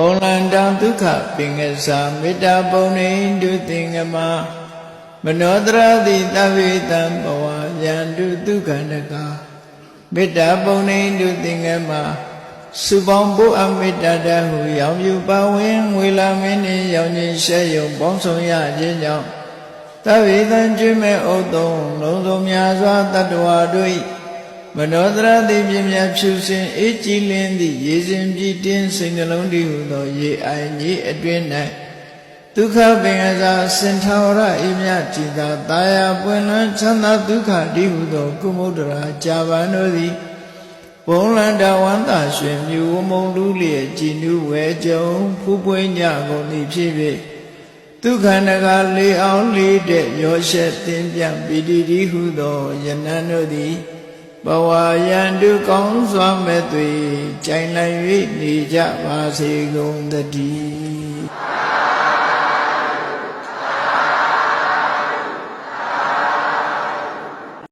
ဘောလန္တံဒုက္ခပင်ကစားမေတ္တာပုံနေတုသင်္ကမမနောတရတိတဝေတံဘဝယံတုဒုက္ခန္တကမေတ္တာပုံနေတုသင်္ကမစုပေါင်းဖို့အမေတ္တာတဟုရောင်ယူပါဝင်ငွေလာမင်းနှင့်ရောင်ခြင်းရှဲယုံပေါင်းဆောင်ရခြင်းကြောင့်တဝေတံကျွေးမဲ့ဥသုံးလုံးစုံများစွာတတ္တဝါတို့၏ မနောတရတိပြင်းမြတ်ဖြူစင်အေးကြည်လင်းသည့်ရေစဉ်ပြည့်တင်းစိတ်နှလုံးတည်ဟုသောရေအိုင်ကြီးအတွင်း၌ဒုက္ခပင်ကစားစင်ထာဝရအေမြจิตာတာယာပွင့်လန်းချမ်းသာဒုက္ခတည်ဟုသောကုမုဒ္ဒရာကြာပန်တို့သည်ဘုံလန္တဝန္တာရွှင်မြူဝမုံလူလျက်ကြည်နူးဝဲကြုံဖူးပွေးညကုန်သည်ဖြစ်ဖြစ်ဒုက္ခနကလေးအောင်လေးတဲ့ရောရှက်တင်ပြပီတိတိဟုသောယနံတို့သည် ဘဝယံတုကောင်းစွာမဲ့သွေကြိုင်လိုက်၍နေကြပါစေကုန်သတည်း